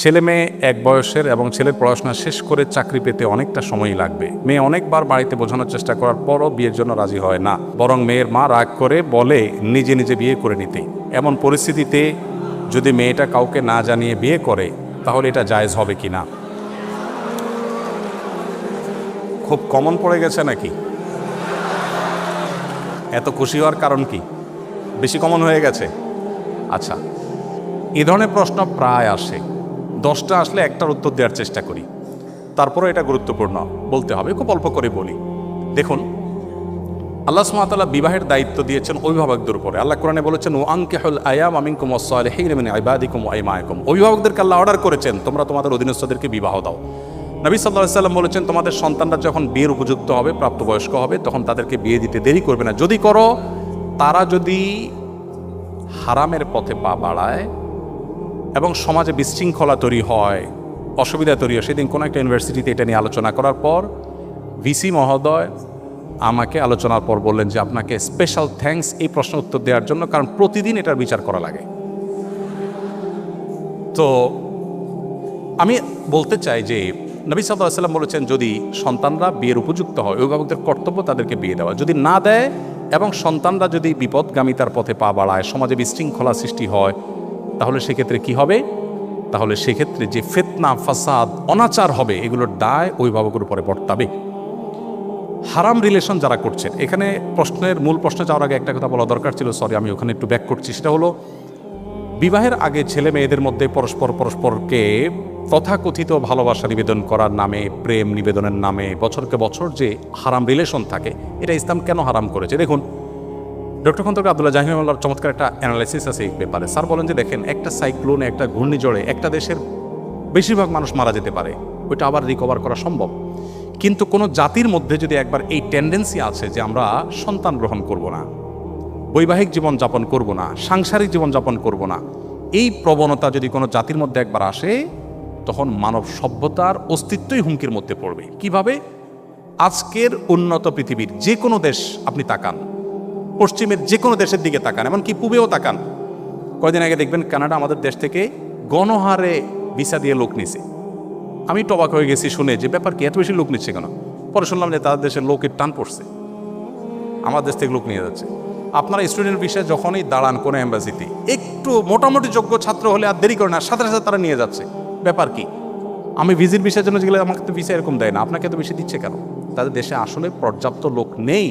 ছেলে মেয়ে এক বয়সের এবং ছেলের পড়াশোনা শেষ করে চাকরি পেতে অনেকটা সময়ই লাগবে। মেয়ে অনেকবার বাড়িতে বোঝানোর চেষ্টা করার পরও বিয়ের জন্য রাজি হয় না। বরং মেয়ের মা রাগ করে বলে, নিজে নিজে বিয়ে করে নিতে। এমন পরিস্থিতিতে যদি মেয়েটা কাউকে না জানিয়ে বিয়ে করে, তাহলে এটা জায়েজ হবে কি না? খুব কমন পড়ে গেছে নাকি? এত খুশি হওয়ার কারণ কি? বেশি কমন হয়ে গেছে? আচ্ছা এ ধরনের প্রশ্ন প্রায় আসে। দশটা আসলে একটার উত্তর দেওয়ার চেষ্টা করি। তারপরে এটা গুরুত্বপূর্ণ, বলতে হবে, খুব অল্প করে বলি। দেখুন, আল্লাহ সুমাতাল্লাহ বিবাহের দায়িত্ব দিয়েছেন অভিভাবকদের উপরে। আল্লাহ কোরআনে বলেছেন ও আঙ্কেহুল আয়াম আমিনকুম ওসালেহিন আইবাদিকুম আইমায়কুম। অভিভাবকদেরকে আল্লাহ অর্ডার করেছেন, তোমরা তোমাদের অধীনস্থদেরকে বিবাহ দাও। নবী সাল্লাহ সাল্লাম বলেছেন, তোমাদের সন্তানরা যখন বিয়ের উপযুক্ত হবে, প্রাপ্তবয়স্ক হবে, তখন তাদেরকে বিয়ে দিতে দেরি করবে না। যদি করো, তারা যদি হারামের পথে পা বাড়ায় এবং সমাজে বিশৃঙ্খলা তৈরি হয়, অসুবিধা তৈরি হয়। সেদিন কোনো একটা ইউনিভার্সিটিতে এটা নিয়ে আলোচনা করার পর ভিসি মহোদয় আমাকে আলোচনার পর বললেন যে আপনাকে স্পেশাল থ্যাঙ্কস এই প্রশ্ন উত্তর দেওয়ার জন্য, কারণ প্রতিদিন এটার বিচার করা লাগে। তো আমি বলতে চাই যে নবী সাল্লাহ সাল্লাম বলেছেন, যদি সন্তানরা বিয়ের উপযুক্ত হয়, অভিভাবকদের কর্তব্য তাদেরকে বিয়ে দেওয়া। যদি না দেয় এবং সন্তানরা যদি বিপদগামিতার পথে পা বাড়ায়, সমাজে বিশৃঙ্খলা সৃষ্টি হয় তাহলে সেক্ষেত্রে কি হবে? তাহলে সেক্ষেত্রে যে ফেতনা, ফাসাদ, অনাচার হবে এগুলোর দায় অভিভাবকের উপরে বর্তাবে। হারাম রিলেশন যারা করছেন, এখানে প্রশ্নের মূল প্রশ্নে যাওয়ার আগে একটা কথা বলা দরকার ছিল সরি আমি ওখানে একটু ব্যাক করছি, সেটা হলো, বিবাহের আগে ছেলে মেয়েদের মধ্যে পরস্পর, পরস্পরকে তথাকথিত ভালোবাসা নিবেদন করার নামে, প্রেম নিবেদনের নামে, বছরকে বছর যে হারাম রিলেশন থাকে, এটা ইসলাম কেন হারাম করেছে? দেখুন ডক্টর খন্দকার আব্দুল্লাহ জাহিমুল্লাহর চমৎকার একটা অ্যানালাইসিস আছে এই ব্যাপারে স্যার বলেন যে দেখেন, একটা সাইক্লোনে একটা ঘূর্ণিঝড়ে একটা দেশের বেশিরভাগ মানুষ মারা যেতে পারে, ওইটা আবার রিকভার করা সম্ভব। কিন্তু কোনো জাতির মধ্যে যদি একবার এই টেন্ডেন্সি আছে যে আমরা সন্তান গ্রহণ করব না, বৈবাহিক জীবন যাপন করব না, সাংসারিক জীবন যাপন করব না, এই প্রবণতা যদি কোনো জাতির মধ্যে একবার আসে, তখন মানব সভ্যতার অস্তিত্বই হুমকির মধ্যে পড়বে। কীভাবে? আজকের উন্নত পৃথিবীর যে কোনো দেশ আপনি তাকান পশ্চিমের যে কোনো দেশের দিকে তাকান, এমনকি পূবেও তাকান। কয়দিন আগে দেখবেন কানাডা আমাদের দেশ থেকে গণহারে ভিসা দিয়ে লোক নিছে। আমি টবাক হয়ে গেছি শুনে যে ব্যাপার কি, এত বেশি লোক নিচ্ছে কেন? পরে শুনলাম যে তাদের দেশের লোকের টান পড়ছে। আমার দেশ থেকে লোক নিয়ে যাচ্ছে। আপনারা স্টুডেন্ট বিষয়ে যখনই দাঁড়ান কোনো এম্বাসিতে একটু মোটামুটি যোগ্য ছাত্র হলে আর দেরি করে না, সাথে সাথে তারা নিয়ে যাচ্ছে। ব্যাপার কি? আমি ভিজিট বিষয়ের জন্য গেলে আমাকে তো ভিসা এরকম দেয় না, আপনাকে তো বেশি দিচ্ছে কেন? তাদের দেশে আসলে পর্যাপ্ত লোক নেই।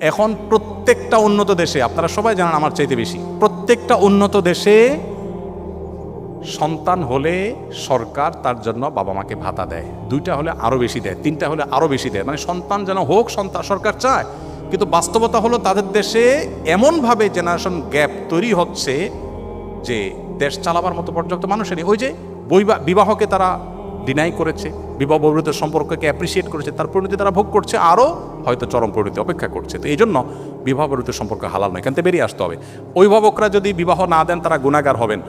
এখন প্রত্যেকটা উন্নত দেশে, আপনারা সবাই জানেন আমার চাইতে বেশি, প্রত্যেকটা উন্নত দেশে সন্তান হলে সরকার তার জন্য বাবা মাকে ভাতা দেয়। দুইটা হলে আরও বেশি দেয়, তিনটা হলে আরও বেশি দেয়। মানে সন্তান যেন হোক, সন্তান সরকার চায়। কিন্তু বাস্তবতা হলো তাদের দেশে এমনভাবে জেনারেশন গ্যাপ তৈরি হচ্ছে যে দেশ চালাবার মতো পর্যাপ্ত মানুষেরই ওই যে বৈবা- বিবাহকে তারা ডিনাই করেছে, বিবাহ বহির্ভূত সম্পর্ককে অ্যাপ্রিসিয়েট করেছে, তার পরিণতি তারা ভোগ করছে আরও হয়তো চরম পরিণতি অপেক্ষা করছে। তো এই জন্য বিবাহ বহির্ভূত সম্পর্ক হালাল নয়, এখান থেকে বেরিয়ে আসতে হবে। অভিভাবকরা যদি বিবাহ না দেন, তারা গুণাগার হবেন।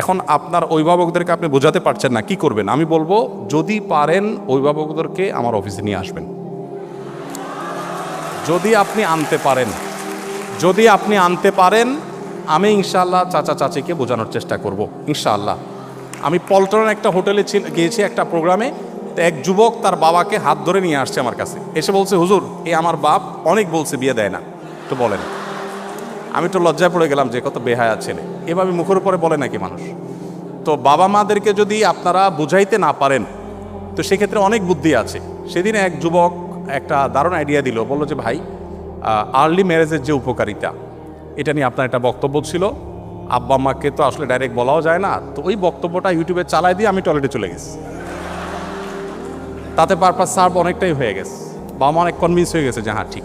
এখন আপনার অভিভাবকদেরকে আপনি বোঝাতে পারছেন না, কি করবেন? আমি বলব, যদি পারেন, অভিভাবকদেরকে আমার অফিসে নিয়ে আসবেন। যদি আপনি আনতে পারেন, যদি আপনি আনতে পারেন, আমি ইনশাআল্লাহ চাচা চাচিকে বোঝানোর চেষ্টা করব, ইনশাআল্লাহ। আমি পল্টনের একটা হোটেলে গিয়েছি একটা প্রোগ্রামে এক যুবক তার বাবাকে হাত ধরে নিয়ে আসছে আমার কাছে। এসে বলছে, হুজুর এই আমার বাপ অনেক বলছে, বিয়ে দেয় না। তো বলেন। আমি তো লজ্জায় পড়ে গেলাম যে কত বেহায়া ছেলে। এভাবে মুখের উপরে বলে নাকি মানুষ। তো বাবা মাদেরকে যদি আপনারা বুঝাইতে না পারেন, তো সেক্ষেত্রে অনেক বুদ্ধি আছে। সেদিন এক যুবক একটা দারুণ আইডিয়া দিল। বলল যে, ভাই আর্লি ম্যারেজের যে উপকারিতা, এটা নিয়ে আপনার একটা বক্তব্য ছিল। আব্বা আম্মাকে তো আসলে ডাইরেক্ট বলাও যায় না। তো ওই বক্তব্যটা ইউটিউবে চালাই দিয়ে আমি টয়লেটে চলে গেছি। তাতে পারপাস সার্ভ অনেকটাই হয়ে গেছে। বাবা মা অনেক কনভিন্স হয়ে গেছে যে হ্যাঁ ঠিক।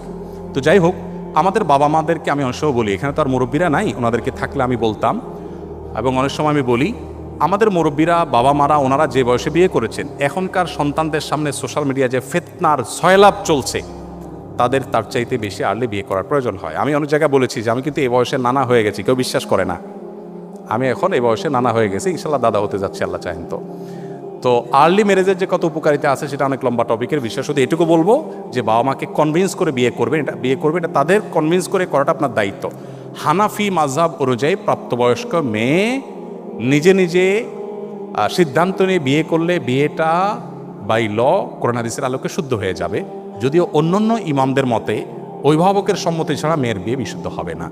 তো যাই হোক, আমাদের বাবা মাদেরকে আমি অনেক সময় বলি, এখানে তো আর মুরব্বীরা নাই, ওনাদেরকে থাকলে আমি বলতাম। এবং অনেক সময় আমি বলি, আমাদের মুরব্বীরা, বাবা মারা, ওনারা যে বয়সে বিয়ে করেছেন, এখনকার সন্তানদের সামনে সোশ্যাল মিডিয়া যে ফেতনার ছয়লাভ চলছে, তাদের তার চাইতে বেশি আর্লি বিয়ে করার প্রয়োজন হয়। আমি অনেক জায়গায় বলেছি যে আমি কিন্তু এই বয়সে নানা হয়ে গেছি, কেউ বিশ্বাস করে না। আমি এখন এই বয়সে নানা হয়ে গেছি, ইনশাল্লাহ দাদা হতে যাচ্ছি, আল্লাহ চাহেন তো। তো আর্লি ম্যারেজের যে কত উপকারিতা আছে সেটা অনেক লম্বা টপিকের বিষয়, শুধু এটুকু বলব যে বাবা মাকে কনভিন্স করে বিয়ে করবেন এটা বিয়ে করবেন এটা তাদের কনভিন্স করে করাটা আপনার দায়িত্ব। হানাফি মাঝহাব অনুযায়ী প্রাপ্তবয়স্ক মেয়ে নিজে নিজে সিদ্ধান্ত নিয়ে বিয়ে করলে বিয়েটা বাই ল কোরআন হাদিসের আলোকে শুদ্ধ হয়ে যাবে। যদিও অন্যান্য ইমামদের মতে অভিভাবকের সম্মতি ছাড়া মেয়ের বিয়ে বিশুদ্ধ হবে না।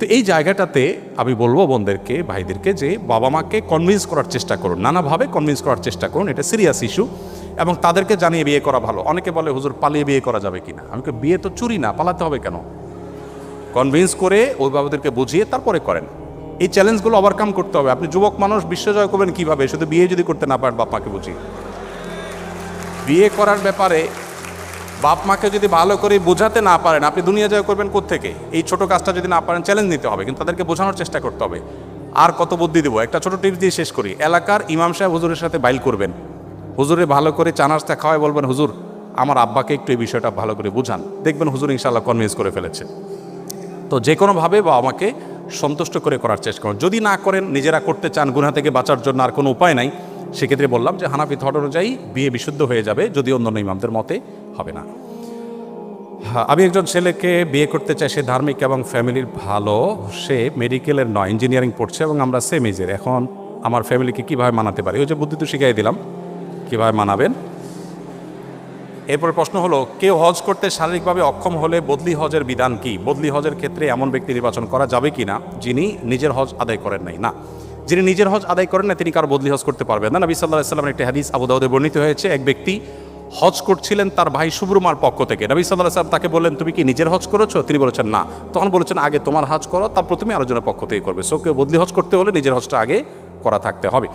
তো এই জায়গাটাতে আমি বলব বোনদেরকে ভাইদেরকে যে বাবা মাকে কনভিন্স করার চেষ্টা করুন নানাভাবে কনভিন্স করার চেষ্টা করুন এটা সিরিয়াস ইস্যু এবং তাদেরকে জানিয়ে বিয়ে করা ভালো। অনেকে বলে হুজুর পালিয়ে বিয়ে করা যাবে কিনা? আমি কই, বিয়ে তো চুরি না পালাতে হবে কেন? কনভিন্স করে অভিভাবকদেরকে বুঝিয়ে তারপরে করেন। এই চ্যালেঞ্জগুলো ওভারকাম করতে হবে। আপনি যুবক মানুষ বিশ্বজয় করবেন কীভাবে? শুধু বিয়ে যদি করতে না পারেন বাপ মাকে বুঝিয়ে। বিয়ে করার ব্যাপারে বাপ মাকে যদি ভালো করে বোঝাতে না পারেন, আপনি দুনিয়া জয় করবেন থেকে এই ছোট কাজটা যদি না পারেন চ্যালেঞ্জ নিতে হবে, কিন্তু তাদেরকে বোঝানোর চেষ্টা করতে হবে। আর কত বুদ্ধি দেবো? একটা ছোট টিপস দিয়ে শেষ করি। এলাকার ইমাম সাহেব হুজুরের সাথে বাইল করবেন। হুজুরে ভালো করে চানাচটা খাওয়াই বলবেন, হুজুর, আমার আব্বাকে একটু এই বিষয়টা ভালো করে বুঝান। দেখবেন হুজুর ইনশাল্লাহ কনভিন্স করে ফেলেছে। তো যে কোনোভাবে বা আমাকে সন্তুষ্ট করে করার চেষ্টা করুন। যদি না করেন, নিজেরা করতে চান গুনা থেকে বাঁচার জন্য আর কোনো উপায় নাই, সেক্ষেত্রে বললাম যে হানাফি থট অনুযায়ী বিয়ে বিশুদ্ধ হয়ে যাবে যদি অন্যান্য ইমামদের মতে। হবে না। হ্যাঁ, আমি একজন ছেলেকে বিয়ে করতে চাই সে ধার্মিক এবং ফ্যামিলির ভালো। সে মেডিকেলের নয় ইঞ্জিনিয়ারিং পড়ছে এবং আমরা সেম এজের এখন আমার ফ্যামিলিকে কীভাবে মানাতে পারি? ওই যে বুদ্ধি তো শিখাই দিলাম। কীভাবে মানাবেন? এরপর প্রশ্ন হলো কেউ হজ করতে শারীরিকভাবে অক্ষম হলে বদলি হজের বিধান কি? বদলি হজের ক্ষেত্রে এমন ব্যক্তি নির্বাচন করা যাবে কি না? যিনি নিজের হজ আদায় করেন নাই। না যিনি নিজের হজ আদায় করেন না তিনি কারও বদলি হজ করতে পারবেন না। নবী সাল্লাহ সাল্লামের একটি হাদিস আবু দাউদে বর্ণিত হয়েছে এক ব্যক্তি হজ করছিলেন তার ভাই সুব্রমার পক্ষ থেকে। নবী সাল্লাহ সাল্লাম তাকে বললেন, তুমি কি নিজের হজ করেছ? তিনি বলেছেন, না। তখন বলেছেন, আগে তোমার হজ করো, তারপর তুমি আলোচনার পক্ষ থেকে করবে। সো কেউ বদলি হজ করতে হলে নিজের হজটা আগে করা থাকতে হবে।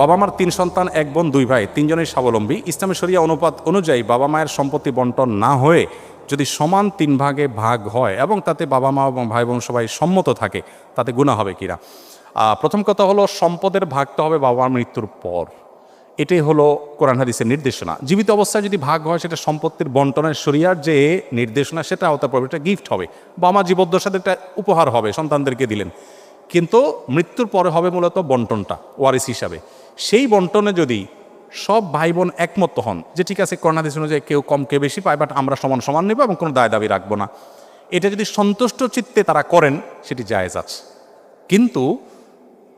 বাবা মার তিন সন্তান, এক বোন, দুই ভাই তিনজনের স্বাবলম্বী। ইসলামী শরিয়া অনুপাত অনুযায়ী বাবা মায়ের সম্পত্তি বন্টন না হয়ে যদি সমান তিন ভাগে ভাগ হয় এবং তাতে বাবা মা এবং ভাই বোন সবাই সম্মত থাকে, তাতে গুণা হবে কিনা? প্রথম কথা হলো, সম্পদের ভাগটা হবে বাবা মৃত্যুর পর। এটাই হলো কোরআন হাদিসের নির্দেশনা। জীবিত অবস্থায় যদি ভাগ হয়, সেটা সম্পত্তির বন্টনের শরিয়ার যে নির্দেশনা, সেটা আওতা পড়বে, এটা গিফট হবে। বা মা জীবদ্দশাতে একটা উপহার হবে, সন্তানদেরকে দিলেন। কিন্তু মৃত্যুর পরে হবে মূলত বন্টনটা ওয়ারিস হিসাবে। সেই বন্টনে যদি সব ভাই বোন একমত হন যে, ঠিক আছে, কোরআন হাদিস অনুযায়ী কেউ কম কেউ বেশি পায় বাট আমরা সমান সমান নেব এবং কোনো দায় দাবি রাখব না। এটা যদি সন্তুষ্ট চিত্তে তারা করেন, সেটি জায়েজ আছে। কিন্তু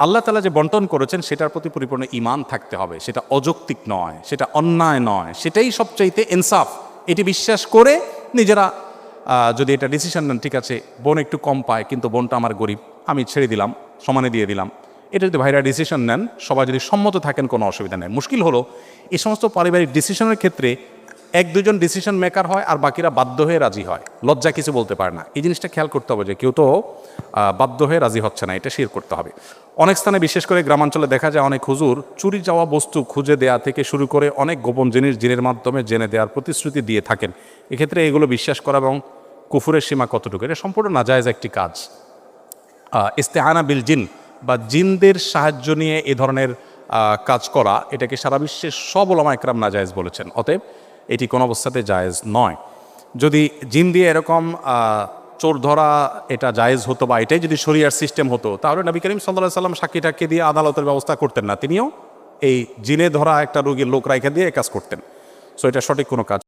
আল্লাহ তালা যে বন্টন করেছেন, সেটার প্রতি পরিপূর্ণ ইমান থাকতে হবে। সেটা অযৌক্তিক নয়, সেটা অন্যায় নয়, সেটাই সবচাইতে ইনসাফ। এটি বিশ্বাস করে নিজেরা যদি এটা ডিসিশন নেন, ঠিক আছে, বোন একটু কম পায়, কিন্তু বোনটা আমার গরিব, আমি ছেড়ে দিলাম, সমানে দিয়ে দিলাম। এটা যদি ভাইরা ডিসিশন নেন, সবাই যদি সম্মত থাকেন, কোনো অসুবিধা নেই। মুশকিল হলো এই সমস্ত পারিবারিক ডিসিশনের ক্ষেত্রে এক দুজন ডিসিশন মেকার হয় আর বাকিরা বাধ্য হয়ে রাজি হয়। লজ্জা কিছু বলতে পারে না। এই জিনিসটা খেয়াল করতে হবে যে কেউ তো বাধ্য হয়ে রাজি হচ্ছে না, এটা শেয়ার করতে হবে। অনেক স্থানে বিশেষ করে গ্রামাঞ্চলে দেখা যায় অনেক হুজুর চুরি যাওয়া বস্তু খুঁজে দেয়া থেকে শুরু করে অনেক গোপন জিনিস জিনের মাধ্যমে জেনে দেওয়ার প্রতিশ্রুতি দিয়ে থাকেন। এক্ষেত্রে এগুলো বিশ্বাস করা এবং কুফুরের সীমা কতটুকু, এটা সম্পূর্ণ নাজায়জ একটি কাজ। ইস্তেহানা বিল জিন বা জিনদের সাহায্য নিয়ে এ ধরনের কাজ করা, এটাকে সারা বিশ্বের সব ওলামা একরাম নাজায়েজ বলেছেন। অতএব এটি কোনো অবস্থাতে জায়েজ নয়। যদি জিন দিয়ে এরকম চোর ধরা এটা জায়েজ হতো বা এটাই যদি শরিয়ার সিস্টেম হতো, তাহলে নবী করিম সাল্লাহ সাল্লাম সাক্ষীটাকে দিয়ে আদালতের ব্যবস্থা করতেন না। তিনিও এই জিনে ধরা একটা রোগীর লোক রাইখা দিয়ে কাজ করতেন। সো এটা সঠিক কোনো কাজ